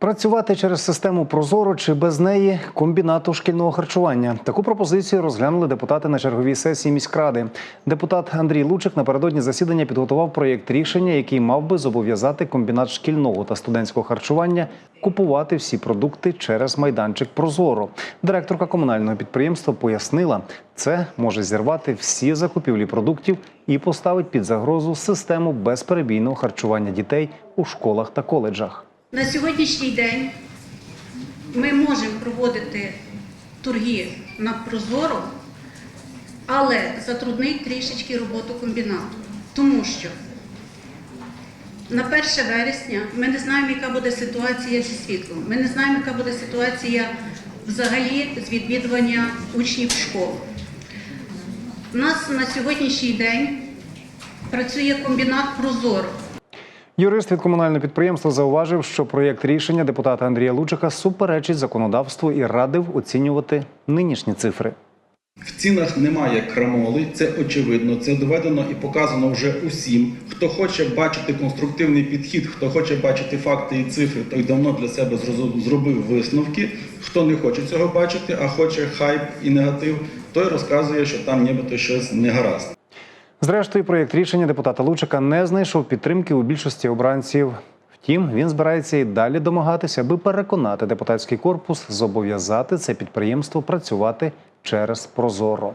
Працювати через систему Прозоро чи без неї комбінату шкільного харчування. Таку пропозицію розглянули депутати на черговій сесії міськради. Депутат Андрій Лучик напередодні засідання підготував проєкт рішення, який мав би зобов'язати комбінат шкільного та студентського харчування купувати всі продукти через майданчик Прозоро. Директорка комунального підприємства пояснила, це може зірвати всі закупівлі продуктів і поставить під загрозу систему безперебійного харчування дітей у школах та коледжах. На сьогоднішній день ми можемо проводити торги на Прозоро, але затруднить трішечки роботу комбінату. Тому що на 1 вересня ми не знаємо, яка буде ситуація зі світлом. Ми не знаємо, яка буде ситуація взагалі з відвідування учнів школ. У нас на сьогоднішній день працює комбінат Прозоро. Юрист від комунального підприємства зауважив, що проєкт рішення депутата Андрія Лучика суперечить законодавству і радив оцінювати нинішні цифри. В цінах немає крамоли, це очевидно, це доведено і показано вже усім. Хто хоче бачити конструктивний підхід, хто хоче бачити факти і цифри, той давно для себе зробив висновки. Хто не хоче цього бачити, а хоче хайп і негатив, той розказує, що там нібито щось не гаразд. Зрештою, проєкт рішення депутата Лучика не знайшов підтримки у більшості обранців. Втім, він збирається і далі домагатися, аби переконати депутатський корпус зобов'язати це підприємство працювати через Прозоро.